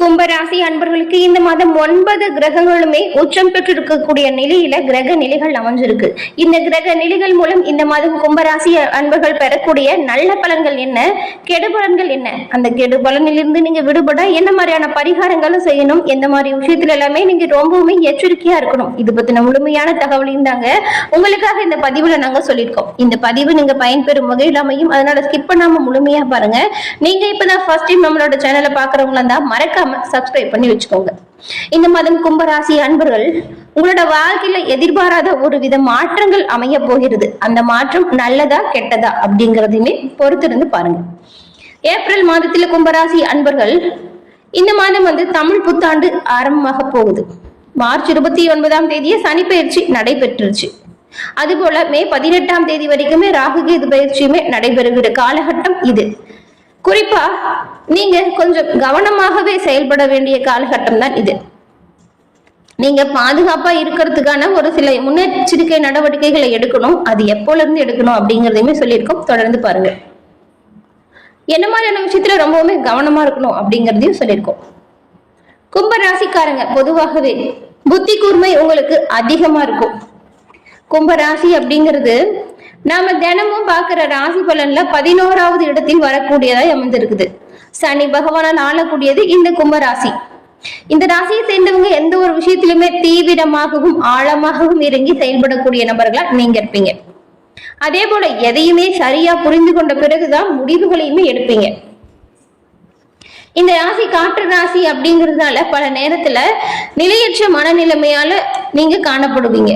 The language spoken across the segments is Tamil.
கும்பராசி அன்பர்களுக்கு இந்த மாதம் ஒன்பது கிரகங்களுமே உச்சம் பெற்றிருக்கக்கூடிய நிலையில கிரக நிலைகள் அமைஞ்சிருக்கு. இந்த கிரக நிலைகள் மூலம் இந்த மாதம் கும்பராசி அன்பர்கள் பெறக்கூடிய நல்ல பலன்கள் என்ன? கெடு பலன்கள் என்ன? அந்த கெடு பலனிலிருந்து நீங்க விடுபட என்ன மாதிரியான பரிகாரங்களும் செய்யணும்? எந்த மாதிரி விஷயத்துல எல்லாமே நீங்க ரொம்பவுமே எச்சரிக்கையா இருக்கணும். இது பத்தின முழுமையான தகவலையும் தாங்க உங்களுக்காக இந்த பதிவுல நாங்க சொல்லியிருக்கோம். இந்த பதிவு நீங்க பயன்பெறும் வகையில் அமையும். அதனால ஸ்கிப் பண்ணாம முழுமையா பாருங்க. நீங்க இப்பதான் ஃபர்ஸ்ட் டைம் நம்மளோட சேனலை பாக்குறவங்களா இருந்தா மறக்காம சப்ஸ்கிரைப் பண்ணி வச்சுக்கோங்க. இந்த மாதம் கும்பராசி அன்பர்கள் உங்களோட வாழ்க்கையில எதிர்பாராத ஒரு வித மாற்றங்கள் அமைய போகிறது. அந்த மாற்றம் நல்லதா கெட்டதா அப்படிங்கறதையுமே பொறுத்திருந்து பாருங்க. ஏப்ரல் மாதத்துல கும்பராசி அன்பர்கள் இந்த மாதம் வந்து தமிழ் புத்தாண்டு ஆரம்பமாக போகுது. மார்ச் இருபத்தி ஒன்பதாம் தேதியே சனி பயிற்சி நடைபெற்றுருச்சு. அதுபோல மே பதினெட்டாம் தேதி வரைக்குமே ராகு கேது பயிற்சியுமே நடைபெறுகிற காலகட்டம் இது. குறிப்பா நீங்க கொஞ்சம் கவனமாகவே செயல்பட வேண்டிய காலகட்டம் தான் இது. நீங்க பாதுகாப்பா இருக்கிறதுக்கான ஒரு சில முன்னெச்சரிக்கை நடவடிக்கைகளை எடுக்கணும். அது எப்போல இருந்து எடுக்கணும் அப்படிங்கறதையுமே சொல்லியிருக்கோம். தொடர்ந்து பாருங்க. என்ன மாதிரியான விஷயத்துல ரொம்பவுமே கவனமா இருக்கணும் அப்படிங்கறதையும் சொல்லியிருக்கோம். கும்ப ராசிக்காரங்க பொதுவாகவே புத்தி கூர்மை உங்களுக்கு அதிகமா இருக்கும். கும்ப ராசி அப்படிங்கிறது நாம தினமும் பார்க்கிற ராசி பலன்ல பதினோராவது இடத்தில் வரக்கூடியதாய் அமைந்திருக்குது. சனி பகவானால் ஆளக்கூடியது இந்த கும்பராசி. இந்த ராசியை சேர்ந்தவங்க எந்த ஒரு விஷயத்திலுமே தீவிரமாகவும் ஆழமாகவும் இறங்கி செயல்படக்கூடிய நபர்களா நீங்க இருப்பீங்க. அதே போல எதையுமே சரியா புரிந்து கொண்ட பிறகுதான் முடிவுகளையுமே எடுப்பீங்க. இந்த ராசி காற்று ராசி அப்படிங்கிறதுனால பல நேரத்துல நிலையற்ற மனநிலைமையால நீங்க காணப்படுவீங்க.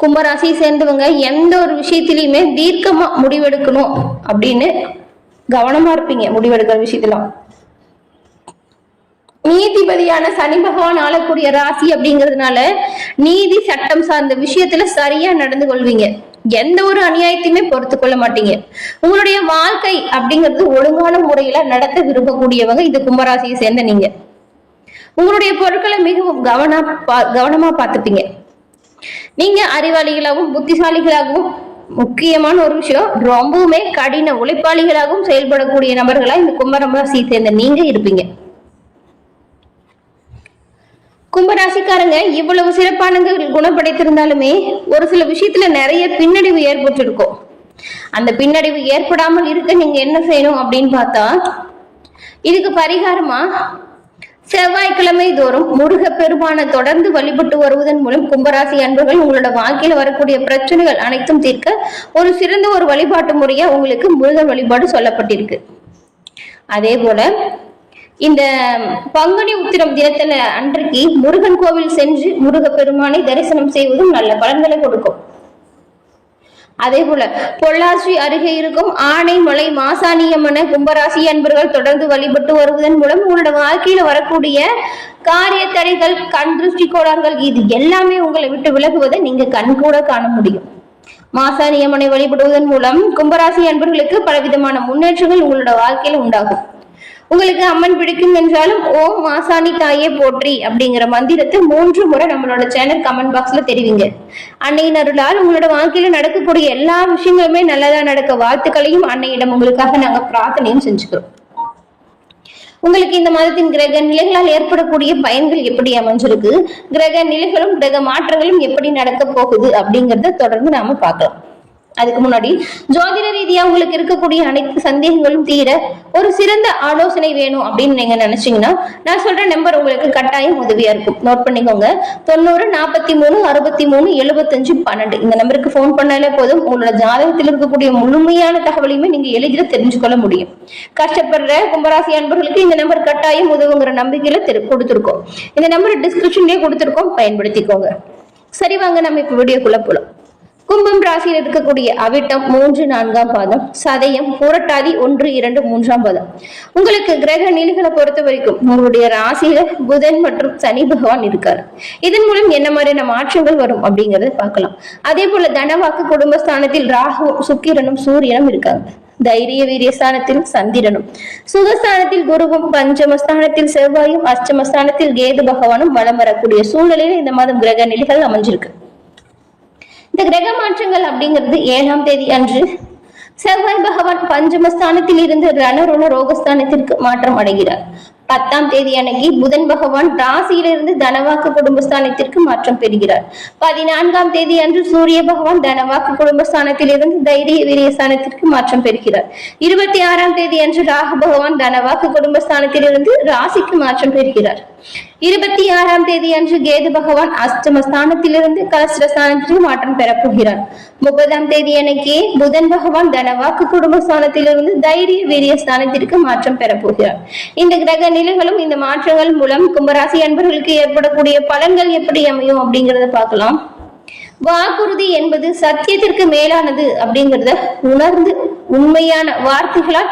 கும்பராசியை சேர்ந்தவங்க எந்த ஒரு விஷயத்திலையுமே தீர்க்கமா முடிவெடுக்கணும் அப்படின்னு கவனமா இருப்பீங்க முடிவெடுக்கிற விஷயத்தெல்லாம். நீதிபதியான சனி பகவான் ஆளக்கூடிய ராசி அப்படிங்கிறதுனால நீதி சட்டம் சார்ந்த விஷயத்துல சரியா நடந்து கொள்வீங்க. எந்த ஒரு அநியாயத்தையுமே பொறுத்து கொள்ள மாட்டீங்க. உங்களுடைய வாழ்க்கை அப்படிங்கிறது ஒழுங்கான முறையில நடத்த விரும்பக்கூடியவங்க இது கும்பராசியை சேர்ந்த நீங்க. உங்களுடைய பொருட்களை மிகவும் கவன கவனமா பார்த்துப்பீங்க. நீங்க அறிவாளிகளாகவும் புத்திசாலிகளாகவும் முக்கியமான ஒரு விஷயம் ரொம்பவுமே கடின உழைப்பாளிகளாகவும் செயல்படக்கூடிய நபர்களா இந்த கும்பரம் சேர்ந்த நீங்க இருப்பீங்க. கும்பராசிக்காரங்க இவ்வளவு சிறப்பானங்க குணப்படைத்திருந்தாலுமே ஒரு சில விஷயத்துல நிறைய பின்னடைவு ஏற்பட்டிருக்கும். அந்த பின்னடைவு ஏற்படாமல் இருக்க நீங்க என்ன செய்யணும் அப்படின்னு பார்த்தா இதுக்கு பரிகாரமா செவ்வாய்க்கிழமை தோறும் முருக பெருமான தொடர்ந்து வழிபட்டு வருவதன் மூலம் கும்பராசி அன்பர்கள் உங்களோட வாழ்க்கையில் வரக்கூடிய பிரச்சனைகள் அனைத்தும் தீர்க்க ஒரு சிறந்த ஒரு வழிபாட்டு முறையா உங்களுக்கு முருகன் வழிபாடு சொல்லப்பட்டிருக்கு. அதே போல இந்த பங்குனி உத்திரம் தினத்துல அன்றைக்கு முருகன் கோவில் சென்று முருக பெருமானை தரிசனம் செய்வதும் நல்ல பலன்களை கொடுக்கும். அதே போல பொள்ளாச்சி அருகே இருக்கும் ஆனைமலை மாசாணியம்மன கும்பராசி அன்பர்கள் தொடர்ந்து வழிபட்டு வருவதன் மூலம் உங்களோட வாழ்க்கையில வரக்கூடிய காரிய தடைகள் கண் திருஷ்டி கோளாறுகள் இது எல்லாமே உங்களை விட்டு விலகுவதை நீங்க கண் கூட காண முடியும். மாசாணியம்மனை வழிபடுவதன் மூலம் கும்பராசி அன்பர்களுக்கு பலவிதமான முன்னேற்றங்கள் உங்களோட வாழ்க்கையில உண்டாகும். உங்களுக்கு அம்மன் பிடிக்கும் என்றாலும் ஓம் மாசாணி தாயே போற்றி அப்படிங்கிற மந்திரத்தை மூன்று முறை நம்மளோட சேனல் கமெண்ட் பாக்ஸ்ல தெரிவிங்க. அன்னையின் அருளால் உங்களோட வாழ்க்கையில நடக்கக்கூடிய எல்லா விஷயங்களுமே நல்லதா நடக்க வாழ்த்துக்களையும் அன்னையிடம் உங்களுக்காக நாங்க பிரார்த்தனையும் செஞ்சுக்கிறோம். உங்களுக்கு இந்த மாதத்தின் கிரக நிலைகளால் ஏற்படக்கூடிய பயன்கள் எப்படி அமைஞ்சிருக்கு? கிரக நிலைகளும் கிரக மாற்றங்களும் எப்படி நடக்க போகுது அப்படிங்கறத தொடர்ந்து நாம பார்க்கலாம். அதுக்கு முன்னாடி ஜோதிட ரீதியா உங்களுக்கு இருக்கக்கூடிய அனைத்து சந்தேகங்களும் தீர ஒரு சிறந்த ஆலோசனை வேணும் அப்படின்னு நீங்க நினைச்சீங்கன்னா நான் சொல்ற நம்பர் உங்களுக்கு கட்டாயம் உதவியா இருக்கும். நோட் பண்ணிக்கோங்க. தொண்ணூறு நாற்பத்தி மூணு அறுபத்தி மூணு எழுபத்தஞ்சு பன்னெண்டு. இந்த நம்பருக்கு ஃபோன் பண்ணாலே போதும். உங்களோட ஜாதகத்தில் இருக்கக்கூடிய முழுமையான தகவலையுமே நீங்க எளிதில் தெரிஞ்சுக்கொள்ள முடியும். கஷ்டப்படுற கும்பராசி அன்பர்களுக்கு இந்த நம்பர் கட்டாயம் உதவுங்கிற நம்பிக்கையில கொடுத்துருக்கோம். இந்த நம்பர் டிஸ்கிரிப்ஷன்லயே கொடுத்துருக்கோம். பயன்படுத்திக்கோங்க. சரி வாங்க நம்ம இப்ப வீடியோக்குள்ள போலாம். கும்பம் ராசியில் இருக்கக்கூடிய அவிட்டம் மூன்று நான்காம் பாதம் சதயம் புரட்டாதி ஒன்று இரண்டு மூன்றாம் பாதம். உங்களுக்கு கிரக நிலைகளை பொறுத்த வரைக்கும் உங்களுடைய ராசியில புதன் மற்றும் சனி பகவான் இருக்காரு. இதன் மூலம் என்ன மாதிரியான மாற்றங்கள் வரும் அப்படிங்கறத பார்க்கலாம். அதே போல தனவாக்கு குடும்பஸ்தானத்தில் ராகு சுக்கிரனும் சூரியனும் இருக்காங்க. தைரிய வீரியஸ்தானத்தில் சந்திரனும். சுகஸ்தானத்தில் குருவும் பஞ்சமஸ்தானத்தில் செவ்வாயும் அஷ்டமஸ்தானத்தில் கேது பகவானும் வலம் வரக்கூடிய சூழ்நிலையில இந்த மாதம் கிரக நிலைகள் அமைஞ்சிருக்கு. இந்த கிரக மாற்றங்கள் அப்படிங்கிறது ஏழாம் தேதி அன்று செவ்வாய் பகவான் பஞ்சமஸ்தானத்தில் இருந்து ரணருண ரோகஸ்தானத்திற்கு மாற்றம் அடைகிறார். பத்தாம் தேதி அன்னைக்கு புதன் பகவான் ராசியிலிருந்து தனவாக்கு குடும்பஸ்தானத்திற்கு மாற்றம் பெறுகிறார். பதினான்காம் தேதி அன்று சூரிய பகவான் தனவாக்கு குடும்பஸ்தானத்திலிருந்து தைரிய வீரியஸ்தானத்திற்கு மாற்றம் பெறுகிறார். இருபத்தி ஆறாம் தேதி அன்று ராகு பகவான் தனவாக்கு குடும்பஸ்தானத்திலிருந்து ராசிக்கு மாற்றம் பெறுகிறார். இருபத்தி ஆறாம் தேதி அன்று கேது பகவான் அஷ்டம ஸ்தானத்திலிருந்து கலஸ்திரஸ்தானத்திற்கு மாற்றம் பெறப்போகிறார் முப்பதாம் தேதி அன்னைக்கு புதன் பகவான் தனவாக்கு குடும்பஸ்தானத்திலிருந்து தைரிய வீரிய ஸ்தானத்திற்கு மாற்றம் பெறப்போகிறார் இந்த கிரக நிலைகளும் இந்த மாற்றங்கள் மூலம் கும்பராசி அன்பர்களுக்கு ஏற்படக்கூடிய பலன்கள் எப்படி அமையும் அப்படிங்கறத பார்க்கலாம். வாக்குறுதி என்பது சத்தியத்திற்கு மேலானது அப்படிங்கறத உணர்ந்து உண்மையான வார்த்தைகளால்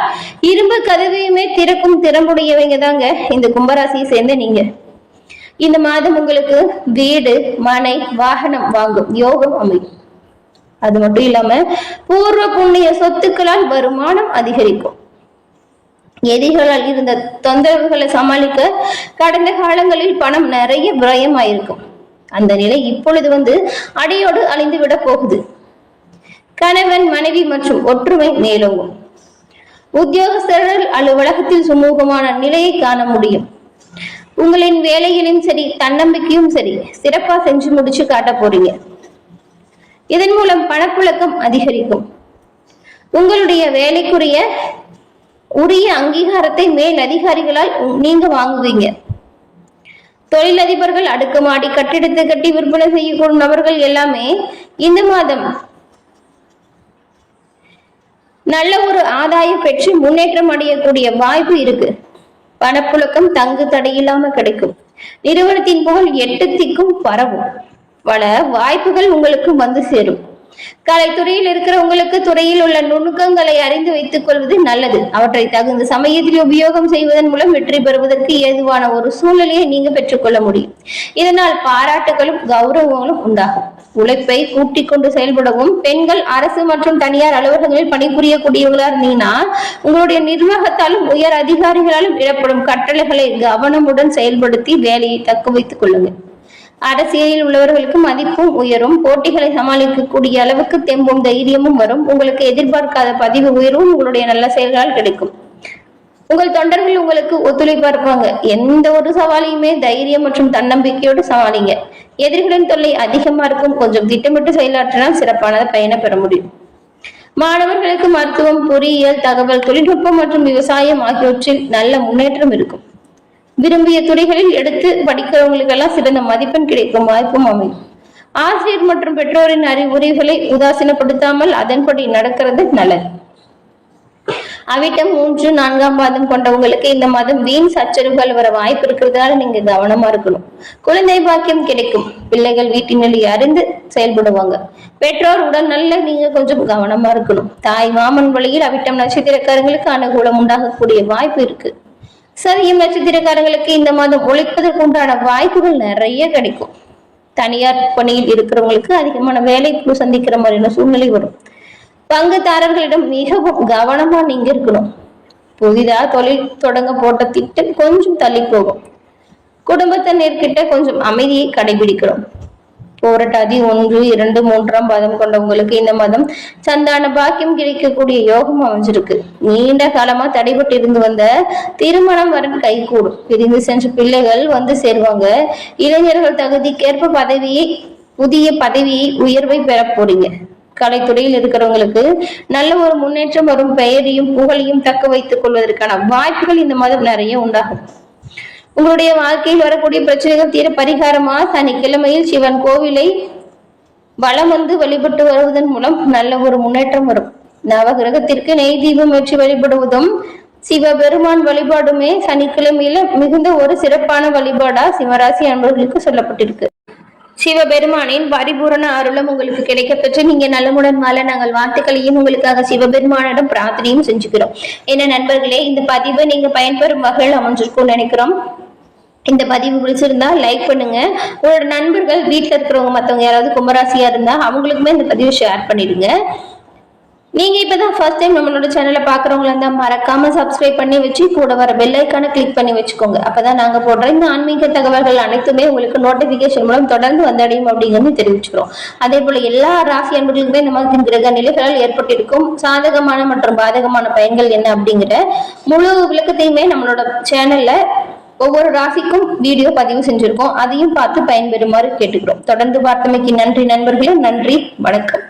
இரும்பு கதவையுமே திறக்கும் திறம்புடையவங்க தாங்க இந்த கும்பராசியை சேர்ந்த நீங்க. இந்த மாதம் உங்களுக்கு வீடு மனை வாகனம் வாங்கும் யோகம் அமையும். அது மட்டும் இல்லாம பூர்வ புண்ணிய சொத்துக்களால் வருமானம் அதிகரிக்கும். எதிரிகளால் இருந்த தொந்தரவுகளை சமாளிக்க கடந்த காலங்களில் பணம் நிறைய விரயமாயிருக்கும். அந்த நிலை இப்பொழுது வந்து அடியோடு அழிந்து விட போகுது. கணவன் மனைவி மற்றும் ஒற்றுமை மேலோங்கும். உத்தியோகஸ்தர்கள் அலுவலகத்தில் சுமூகமான நிலையை காண முடியும். உங்களின் வேலையிலும் சரி தன்னம்பிக்கையும் சரி சிறப்பா செஞ்சு முடிச்சு காட்ட போறீங்க. இதன் மூலம் பணப்புழக்கம் அதிகரிக்கும். உங்களுடைய வேலைக்குரிய உரிய அங்கீகாரத்தை மேல் அதிகாரிகளால் நீங்க வாங்குவீங்க. தொழிலதிபர்கள் அடுக்குமாடி கட்டிடத்தை கட்டி விற்பனை செய்யக்கூடும் நபர்கள் எல்லாமே இந்த மாதம் நல்ல ஒரு ஆதாயம் பெற்று முன்னேற்றம் அடையக்கூடிய வாய்ப்பு இருக்கு. பணப்புழக்கம் தங்கு தடையில்லாம கிடைக்கும். நிறுவனத்தின் புகழ் எட்டு திக்கும் பரவும். பல வாய்ப்புகள் உங்களுக்கு வந்து சேரும். கலைத்துறையில் இருக்கிறவங்களுக்கு துறையில் உள்ள நுணுக்கங்களை அறிந்து வைத்துக் கொள்வது நல்லது. அவற்றை தகுந்த சமயத்தில் உபயோகம் செய்வதன் மூலம் வெற்றி பெறுவதற்கு ஏதுவான ஒரு சூழ்நிலையை நீங்க பெற்றுக்கொள்ள முடியும். இதனால் பாராட்டுகளும் கௌரவங்களும் உண்டாகும். உழைப்பை கூட்டிக் கொண்டு செயல்படவும் பெண்கள் அரசு மற்றும் தனியார் அலுவலகங்களில் பணிபுரியக்கூடியவங்களா இருந்தீங்கன்னா உங்களுடைய நிர்வாகத்தாலும் உயர் அதிகாரிகளாலும் இடப்படும் கட்டளைகளை கவனமுடன் செயல்படுத்தி வேலையை தக்க வைத்துக் கொள்ளுங்கள். அரசியலில் உள்ளவர்களுக்கு மதிப்பும் உயரும். போட்டிகளை சமாளிக்கக்கூடிய அளவுக்கு தெம்பும் தைரியமும் வரும். உங்களுக்கு எதிர்பார்க்காத பதிவு உயர்வும் உங்களுடைய நல்ல செயல்களால் கிடைக்கும். உங்கள் தொண்டர்கள் உங்களுக்கு ஒத்துழைப்பா இருப்பாங்க. எந்த ஒரு சவாலையுமே தைரியம் மற்றும் தன்னம்பிக்கையோடு சமாளிங்க. எதிர்களின் தொல்லை அதிகமா இருக்கும். கொஞ்சம் திட்டமிட்டு செயலாற்றினால் சிறப்பானதை பயனை பெற முடியும். மாணவர்களுக்கு மருத்துவம் பொறியியல் தகவல் தொழில்நுட்பம் மற்றும் விவசாயம் ஆகியவற்றில் நல்ல முன்னேற்றம் இருக்கும். விரும்பிய துறைகளில் எடுத்து படிக்கிறவங்களுக்கெல்லாம் சிறந்த மதிப்பெண் கிடைக்கும் வாய்ப்பும் அமையும். ஆசிரியர் மற்றும் பெற்றோரின் அறிவுரைகளை உதாசீனப்படுத்தாமல் அதன்படி நடக்கிறது நல்லது. அவிட்டம் மூன்று நான்காம் பாதம் கொண்டவங்களுக்கு இந்த மாதம் வீண் சச்சரவுகள் வர வாய்ப்பு இருக்கிறதால நீங்க கவனமா இருக்கணும். குழந்தை பாக்கியம் கிடைக்கும். பிள்ளைகள் வீட்டினில் அறிந்து செயல்படுவாங்க. பெற்றோர் உடல் நல்ல நீங்க கொஞ்சம் கவனமா இருக்கணும். தாய் மாமன் வழியில் அவிட்டம் நட்சத்திரக்காரங்களுக்கு அனுகூலம் உண்டாகக்கூடிய வாய்ப்பு இருக்கு. சதயம் நட்சத்திரக்காரங்களுக்கு இந்த மாதம் உழைப்பதற்கு உண்டான வாய்ப்புகள் நிறைய கிடைக்கும். தனியார் பணியில் இருக்கிறவங்களுக்கு அதிகமான வேலை சந்திக்கிற மாதிரியான சூழ்நிலை வரும். பங்குதாரர்களிடம் மிகவும் கவனமா நீங்க இருக்கணும். புதிதா தொழில் தொடங்க போட்ட திட்டம் கொஞ்சம் தள்ளி போகும். குடும்பத்தினர்கிட்ட கொஞ்சம் அமைதியை கடைபிடிக்கணும். போராட்டாதி ஒன்று இரண்டு மூன்றாம் பாதம் கொண்டவங்களுக்கு இந்த மாதம் சந்தான பாக்கியம் கிடைக்கக்கூடிய யோகம் அமைஞ்சிருக்கு. நீண்ட காலமா தடைபட்டு இருந்து வந்த திருமணம் வரன் கைகூடும். பிரிந்து சென்ற பிள்ளைகள் வந்து சேருவாங்க. இளைஞர்கள் தகுதிக்கேற்ப பதவியை புதிய பதவியை உயர்வை பெற போறீங்க. கலைத்துறையில் இருக்கிறவங்களுக்கு நல்ல ஒரு முன்னேற்றம் வரும் பெயரையும் புகழையும் தக்க வைத்துக் கொள்வதற்கான வாய்ப்புகள் இந்த மாதம் நிறைய உண்டாகும். உங்களுடைய வாழ்க்கையில் வரக்கூடிய பிரச்சனைகள் தீர பரிகாரமா? சனிக்கிழமையில் சிவன் கோவிலை வலம் வந்து வழிபட்டு வருவதன் மூலம் நல்ல ஒரு முன்னேற்றம் வரும். நவகிரகத்திற்கு நெய் தீபம் வச்சு வழிபடுவதும் சிவபெருமான் வழிபாடுமே சனிக்கிழமையில மிகுந்த ஒரு சிறப்பான வழிபாடா சிவராசி அன்பர்களுக்கு சொல்லப்பட்டிருக்கு. சிவபெருமானின் பரிபூரண அருளும் உங்களுக்கு கிடைக்கப்பெற்று நீங்க நலமுடன் வாழ நாங்கள் வாழ்த்துக்களையும் உங்களுக்காக சிவபெருமானிடம் பிரார்த்தனையும் செஞ்சுக்கிறோம். என்ன நண்பர்களே இந்த பதிவை நீங்க பயன்பெறும் வகையில் அமைஞ்சிருக்கும்னு நினைக்கிறோம். இந்த பதிவு பிடிச்சிருந்தா லைக் பண்ணுங்க. உங்களோட நண்பர்கள் வீட்டில் இருக்கிறவங்க மற்றவங்க யாராவது கும்பராசியா இருந்தா அவங்களுக்குமே இந்த பதிவை ஷேர் பண்ணிடுங்க. நீங்க இப்பதான் ஃபர்ஸ்ட் டைம் நம்மளோட சேனலை பாக்குறவங்களா இருந்தா மறக்காம சப்ஸ்கிரைப் பண்ணி வச்சு கூட வர பெல் ஐக்கான கிளிக் பண்ணி வச்சுக்கோங்க. அப்பதான் நாங்க போடுற இந்த ஆன்மீக தகவல்கள் அனைத்துமே உங்களுக்கு நோட்டிபிகேஷன் மூலம் தொடர்ந்து வந்தடையும் அப்படிங்கிறது தெரிவிச்சுக்கிறோம். அதே போல எல்லா ராசி அன்பர்களுக்குமே இந்த மாதிரி கிரக நிலைகளால் ஏற்பட்டிருக்கும் சாதகமான மற்றும் பாதகமான பயன்கள் என்ன அப்படிங்கிற முழு விளக்கத்தையுமே நம்மளோட சேனல்ல ஒவ்வொரு ராசிக்கும் வீடியோ பதிவு செஞ்சிருக்கோம். அதையும் பார்த்து பயன்பெறுமாறு கேட்டுக்கிறோம். தொடர்ந்து பார்த்தமைக்கு நன்றி நண்பர்களே. நன்றி. வணக்கம்.